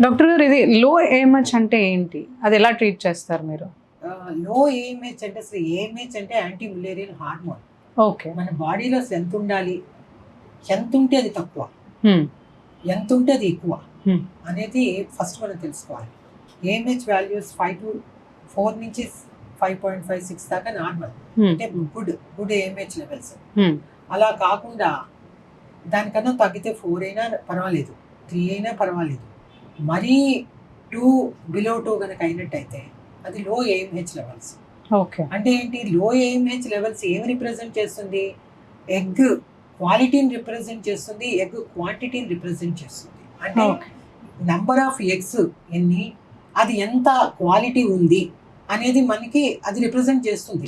Doctor గారు ఇది లో ఏమచ్ అంటే ఏంటి? అది ఎలా ట్రీట్ చేస్తారు మీరు? లో ఏఎంహెచ్ అంటే అసలు ఏఎంహెచ్ అంటే యాంటీ ములేరియన్ హార్మోన్ ఓకే. మన బాడీలో ఎంత ఉండాలి. ఎంత ఉంటే అది తక్కువ. ఎంత ఉంటే అది ఎక్కువ. అనేది ఫస్ట్ మనం తెలుసుకోవాలి. AMH values five to four నుంచి ఫైవ్ పాయింట్ ఫైవ్ సిక్స్ దాకా నార్మల్ అంటే గుడ్ గుడ్ ఏఎంహెచ్ లెవెల్స్ అలా కాకుండా దానికన్నా తగ్గితే ఫోర్ అయినా పర్వాలేదు. త్రీ అయినా పర్వాలేదు. మరీ టూ బిలో టూ కనుక అయినట్టయితే అది లో ఏఎంహెచ్ లెవెల్స్ ఓకే. అంటే ఏంటి? లో ఏఎంహెచ్ లెవెల్స్ ఏమి రిప్రజెంట్ చేస్తుంది? ఎగ్ క్వాలిటీని రిప్రజెంట్ చేస్తుంది ఎగ్ క్వాంటిటీని రిప్రజెంట్ చేస్తుంది. అంటే నంబర్ ఆఫ్ ఎగ్స్ ఎన్ని అది ఎంత క్వాలిటీ ఉంది అనేది మనకి అది రిప్రజెంట్ చేస్తుంది.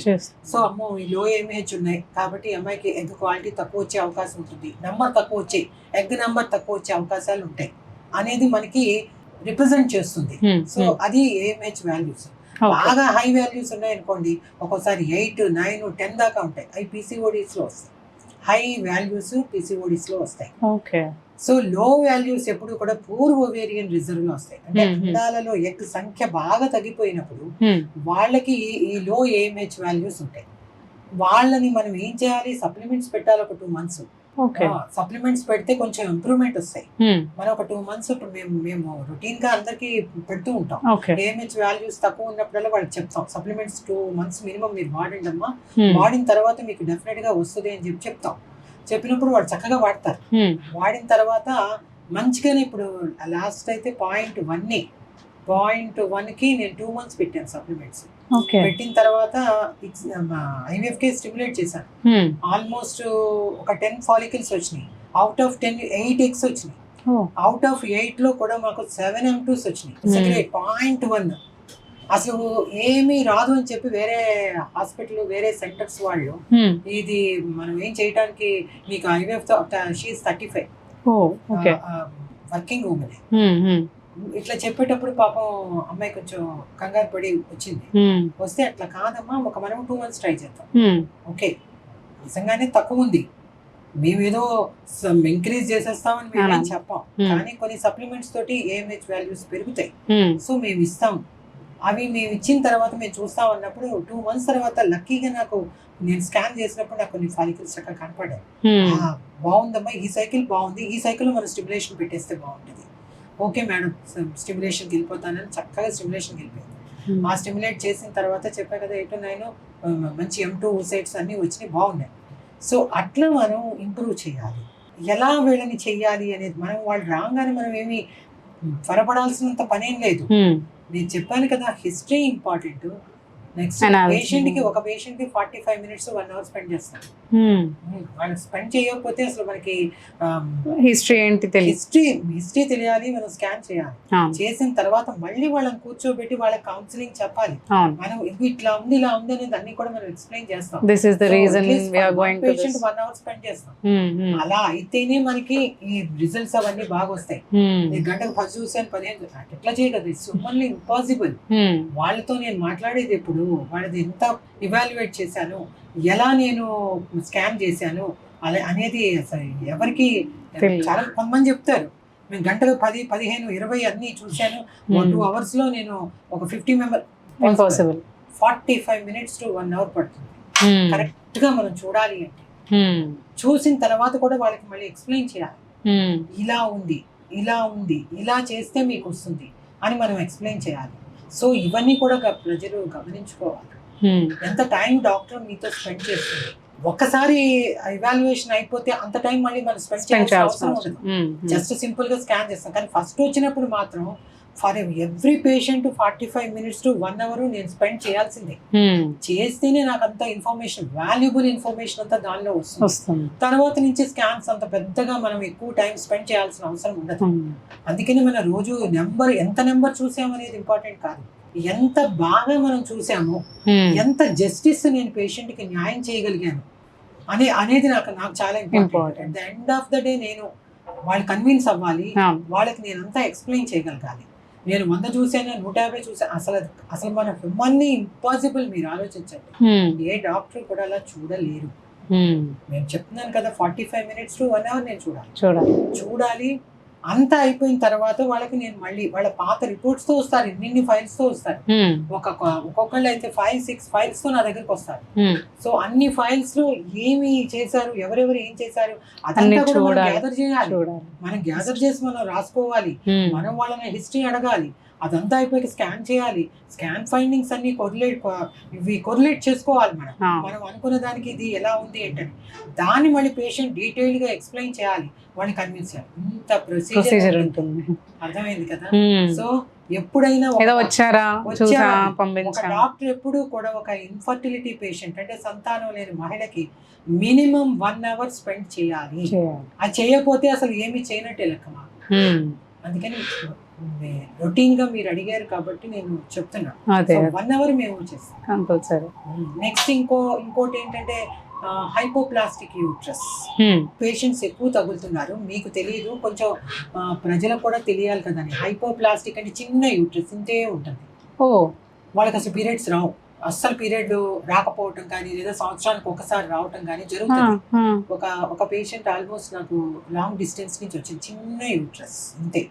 సో అమ్మో ఈ లో ఎంహెచ్ ఉన్నాయి కాబట్టి అమ్మాయికి ఎగ్ క్వాలిటీ తక్కువ వచ్చే అవకాశం ఉంటుంది. నంబర్ తక్కువ వచ్చే ఎగ్ నంబర్ తక్కువ వచ్చే అవకాశాలు ఉంటాయి. అనేది మనకి రిప్రజెంట్ చేస్తుంది. సో అది ఏఎంహెచ్ వాల్యూస్ బాగా హై వాల్యూస్ ఉన్నాయనుకోండి ఒక్కోసారి ఎయిట్ నైన్ టెన్ దాకా ఉంటాయి. అవి పీసీఓడీస్లో వస్తాయి. హై వాల్యూస్ పీసీఓడీస్లో వస్తాయి. సో లో వాల్యూస్ ఎప్పుడు కూడా పూర్వ ఓవేరియన్ రిజర్వ్లో వస్తాయి. అంటే Hmm, hmm. అండాలలో ఎగ్ సంఖ్య బాగా తగ్గిపోయినప్పుడు వాళ్ళకి ఈ లో ఏఎంహెచ్ వాల్యూస్ ఉంటాయి. వాళ్ళని మనం ఏం చేయాలి? సప్లిమెంట్స్ పెట్టాలి ఒక టూ మంత్స్ సప్లిమెంట్స్ పెడితే కొంచెం ఇంప్రూవ్మెంట్ వస్తాయి. మనం ఒక టూ మంత్స్ ఇప్పుడు మేము మేము రొటీన్గా అందరికి పెడుతూ ఉంటాం. ఏఎంహెచ్ వాల్యూస్ తక్కువ ఉన్నప్పుడల్లా వాళ్ళకి చెప్తాం. సప్లిమెంట్స్ టూ మంత్స్ మినిమం మీరు వాడండి అమ్మా వాడిన తర్వాత మీకు డెఫినెట్గా వస్తుంది అని చెప్పి చెప్తాం. చెప్పినప్పుడు వాళ్ళు చక్కగా వాడతారు. వాడిన తర్వాత మంచిగానే ఇప్పుడు లాస్ట్ అయితే పాయింట్ వన్ పాయింట్ వన్కి నేను టూ మంత్స్ పెట్టాను సప్లిమెంట్స్ పెట్టిన తర్వాత ఐవీఎఫ్కి స్టిమ్యులేట్ చేశాను. ఆల్మోస్ట్ ఒక టెన్ ఫాలికల్స్ వచ్చినాయి. Out of ten eight eggs వచ్చినాయి. అవుట్ ఆఫ్ ఎయిట్లో కూడా మాకు సెవెన్ ఎం టూస్ వచ్చినాయి. Point one. అసలు ఏమీ రాదు అని చెప్పి వేరే హాస్పిటల్ వేరే సెంటర్స్ వాళ్ళు ఇది మనం ఏం చేయడానికి మీకు IVF she thirty five okay. Working women ఇట్లా చెప్పేటప్పుడు పాపం అమ్మాయి కొంచెం కంగారు పడి వచ్చింది. వస్తే అట్లా కాదమ్మా ఒక మనం టూ మంత్స్ ట్రై చేద్దాం. ఓకే. నిజంగానే తక్కువ ఉంది. మేము ఏదో ఇంక్రీజ్ చేసేస్తామని మేము చెప్పాం. కానీ కొన్ని సప్లిమెంట్స్ తోటి ఏఎంహెచ్ వాల్యూస్ పెరుగుతాయి. సో మేము ఇస్తాం. అవి మేము ఇచ్చిన తర్వాత మేము చూస్తాం అన్నప్పుడు టూ మంత్స్ తర్వాత లక్కీగా నాకు నేను స్కాన్ చేసినప్పుడు నాకు కొన్ని ఫాలికల్స్ చక్కగా కనపడాయి బాగుందమ్మా ఈ సైకిల్ బాగుంది. ఈ సైకిల్ మనం స్టిమ్యులేషన్ పెట్టేస్తే బాగుంటుంది. ఓకే మేడం స్టిమ్యులేషన్కి వెళ్ళిపోతానని చక్కగా స్టిమ్యులేషన్కి వెళ్ళిపోయింది ఆ స్టిమ్యులేట్ చేసిన తర్వాత చెప్పా కదా ఎయిట్ నైన్ మంచి ఎం టూ సైట్స్ అన్నీ వచ్చినాయి బాగున్నాయి. సో అట్లా మనం ఇంప్రూవ్ చేయాలి. ఎలా వీళ్ళని చెయ్యాలి అనేది మనం వాళ్ళు రాగానే మనం ఏమి త్వరపడాల్సినంత పనేం లేదు. నేను చెప్పాను కదా హిస్టరీ ఇంపార్టెంట్. నెక్స్ట్. పేషెంట్కి ఒక పేషెంట్కి forty five minutes one hour spend చేస్తాం వాళ్ళు స్పెండ్ చేయకపోతే అసలు మనకి హిస్టరీ ఏంటి తెలియదు హిస్టరీ హిస్టరీ తెలియాలి మనం స్కాన్ చేయాలి. చేసిన తర్వాత మళ్ళీ వాళ్ళని కూర్చోబెట్టి వాళ్ళకి కౌన్సిలింగ్ చెప్పాలి. మనం ఇట్లా ఉంది ఇలా ఉంది అనేది అన్ని కూడా మనం ఎక్స్ప్లెయిన్ చేస్తాం. This is the reason we are going to patient one hour spend చేస్తాం. అలా అయితేనే మనకి ఈ రిజల్ట్స్ అవన్నీ బాగా వస్తాయి. నేను గంటకు పది చూసాను పదిహేను ఎట్లా చేయగలదు ఇట్స్ ఇంపాసిబుల్ వాళ్ళతో నేను మాట్లాడేది ఎప్పుడు వాళ్ళది ఎంత ఇవాల్యుయేట్ చేశాను ఎలా నేను స్కాన్ చేశాను అలా అనేది అసలు ఎవరికి. చాలా కొంతమంది చెప్తారు. నేను గంటలు పది పదిహేను ఇరవై అన్ని చూశాను. టూ అవర్స్లో నేను ఒక fifty member impossible forty five minutes to one hour పడుతుంది. కరెక్ట్గా మనం చూడాలి అంటే. చూసిన తర్వాత కూడా వాళ్ళకి మళ్ళీ ఎక్స్ప్లెయిన్ చేయాలి. ఇలా ఉంది ఇలా ఉంది ఇలా చేస్తే మీకు వస్తుంది అని మనం ఎక్స్ప్లెయిన్ చేయాలి. సో ఇవన్నీ కూడా ప్రజలు గమనించుకోవాలి. ఎంత టైం డాక్టర్ మీతో స్పెండ్ చేస్తుంది ఒక్కసారి ఇవాల్యుయేషన్ అయిపోతే అంత టైం మళ్ళీ మనం స్పెండ్ చేయాల్సిన అవసరం జస్ట్ సింపుల్గా స్కాన్ చేస్తాం. కానీ ఫస్ట్ వచ్చినప్పుడు మాత్రం for every patient forty five minutes to one hour నేను స్పెండ్ చేయాల్సిందే. చేస్తేనే నాకు అంత ఇన్ఫర్మేషన్ వాల్యుబుల్ ఇన్ఫర్మేషన్ అంతా దానిలో వస్తుంది. తర్వాత నుంచి స్కాన్స్ అంత పెద్దగా మనం ఎక్కువ టైం స్పెండ్ చేయాల్సిన అవసరం ఉండదు. అందుకని మన రోజు నెంబర్ ఎంత నెంబర్ చూసామనేది ఇంపార్టెంట్ కాదు. ఎంత బాగా మనం చూసామో ఎంత జస్టిస్ నేను పేషెంట్కి న్యాయం చేయగలిగాను అనే అనేది నాకు నాకు చాలా important. The end of the day నేను వాళ్ళు కన్విన్స్ అవ్వాలి. వాళ్ళకి నేను అంతా ఎక్స్ప్లెయిన్ చేయగలగాలి. నేను వంద చూసాను నూట యాభై చూసాను అసలు అసలు మన హ్యూమన్ని ఇంపాసిబుల్ మీరు ఆలోచించండి. ఏ డాక్టర్ కూడా అలా చూడలేరు. నేను చెప్తున్నాను కదా forty five minutes to one hour నేను చూడాలి. చూడాలి. చూడాలి అంతా అయిపోయిన తర్వాత వాళ్ళకి నేను మళ్ళీ వాళ్ళ పాత రిపోర్ట్స్తో వస్తారు ఇన్ని ఫైల్స్తో వస్తారు. ఒక ఒక్కొక్కళ్ళు అయితే ఫైవ్ సిక్స్ ఫైల్స్తో నా దగ్గరికి వస్తారు. సో అన్ని ఫైల్స్లో ఏమి చేశారు ఎవరెవరు ఏం చేశారు అదంతా కూడా మనం. గ్యాదర్ చేయాలి. మనం గ్యాదర్ చేసి మనం రాసుకోవాలి. మనం వాళ్ళని హిస్టరీ అడగాలి. అదంతా అయిపోయి స్కాన్ చేయాలి. స్కాన్ ఫైండింగ్స్ అన్ని కొరిలేట్ ఇవి కొరిలేట్ చేసుకోవాలి మనం. మనం అనుకున్న దానికి ఇది ఎలా ఉంది ఏంటని. దాన్ని మళ్ళీ పేషెంట్ డీటెయిల్గా ఎక్స్ప్లెయిన్ చేయాలి. వాళ్ళని కన్విన్స్ చేయాలి. ఇంత ప్రొసీజర్ ఉంటుంది. అర్థమైంది కదా? సో ఎప్పుడైనా వచ్చారా? ఒక డాక్టర్ ఎప్పుడు కూడా ఒక ఇన్ఫర్టిలిటీ పేషెంట్ అంటే సంతానం లేని మహిళకి మినిమం వన్ అవర్ స్పెండ్ చేయాలి. అది చేయకపోతే అసలు ఏమి చేయనట్టే లెక్కమా ఉమ్, అందుకని రొటీన్గా మీరు అడిగారు కాబట్టి నేను చెప్తున్నా. అదే వన్ అవర్ మేము చేస్తాం. కంపల్సరీ. నెక్స్ట్ ఇంకో ఇంకోటి ఏంటంటే హైపోప్లాస్టిక్ యూట్రస్. పేషెంట్స్ ఎక్కువ తగులుతున్నారు. మీకు తెలియదు కొంచెం ప్రజలకు కూడా తెలియాలి కదండి హైపోప్లాస్టిక్ అంటే చిన్న యూట్రస్ ఇంతే ఉంటుంది. ఓ. వాళ్ళకి అసలు పీరియడ్స్ రావు. అస్సలు పీరియడ్ రాకపోవటం కానీ లేదా సంవత్సరానికి ఒకసారి రావటం కానీ జరుగుతుంది. ఒక ఒక పేషెంట్ ఆల్మోస్ట్ నాకు లాంగ్ డిస్టెన్స్ నుంచి వచ్చింది. చిన్న యూట్రస్ ఇంతే.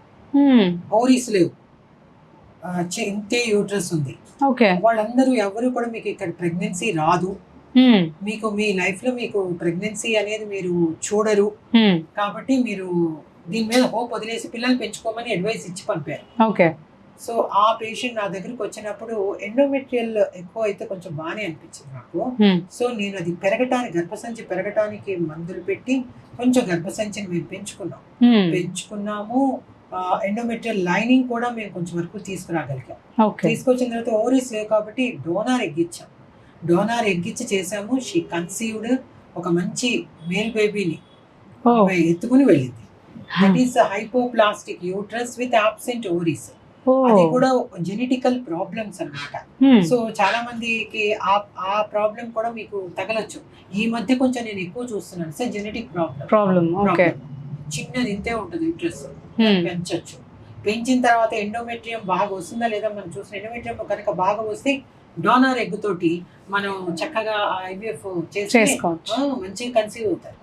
ఓరీస్ లేవు. ఇంతే యూట్రస్ ఉంది. ఓకే. వాళ్ళందరూ ఎవరు కూడా మీకు ఇక్కడ ప్రెగ్నెన్సీ రాదు. మీకు మీ లైఫ్లో మీకు ప్రెగ్నెన్సీ అనేది మీరు చూడరు. కాబట్టి మీరు దీని మీద హోప్ వదిలేసి పిల్లల్ని పెంచుకోమని అడ్వైస్ ఇచ్చి పంపారు. ఓకే. సో ఆ పేషెంట్ నా దగ్గరికి వచ్చినప్పుడు ఎండోమెట్రియల్ ఎక్కువ అయితే కొంచెం బాగానే అనిపించింది నాకు. సో నేను అది పెరగటానికి గర్భసంచి పెరగటానికి మందులు పెట్టి కొంచెం గర్భసంచిని మేము పెంచుకున్నాం. పెంచుకున్నాము. ఎండోమెట్రియల్ లైనింగ్ కూడా మేము కొంచెం వరకు తీసుకురాగలిగాం. తీసుకొచ్చిన తర్వాత ఓవరీస్ లేవు కాబట్టి డోనార్ ఎగ్గిచ్చాం డోనార్ ఎగ్గిచ్చి చేసాము షీ కన్సీవ్డ్ ఒక మంచి మేల్ బేబీని ఎత్తుకుని వెళ్ళింది. That is hypoplastic uterus with absent ovaries ఓ. అది కూడా జెనెటికల్ ప్రాబ్లమ్స్ అన్నమాట. ఉమ్, సో చాలా మందికి ఆ ఆ ప్రాబ్లం కూడా మీకు తగలచ్చు. ఈ మధ్య కొంచెం నేను ఎక్కువ చూస్తున్నాను. సార్ జెనెటిక్ ప్రాబ్లం ప్రాబ్లం చిన్నది ఇంతే ఉంటుంది యూట్రస్ ఉమ్, పెంచొచ్చు. పెంచిన తర్వాత ఎండోమెట్రియం బాగా వస్తుందా లేదా మనం చూసిన ఎండోమెట్రియం కనుక బాగా వస్తే డోనార్ ఎగ్ తోటి మనం చక్కగా ఐవీఎఫ్ చేసి చేసుకోవచ్చు. మంచిగా కన్సీవ్ అవుతారు.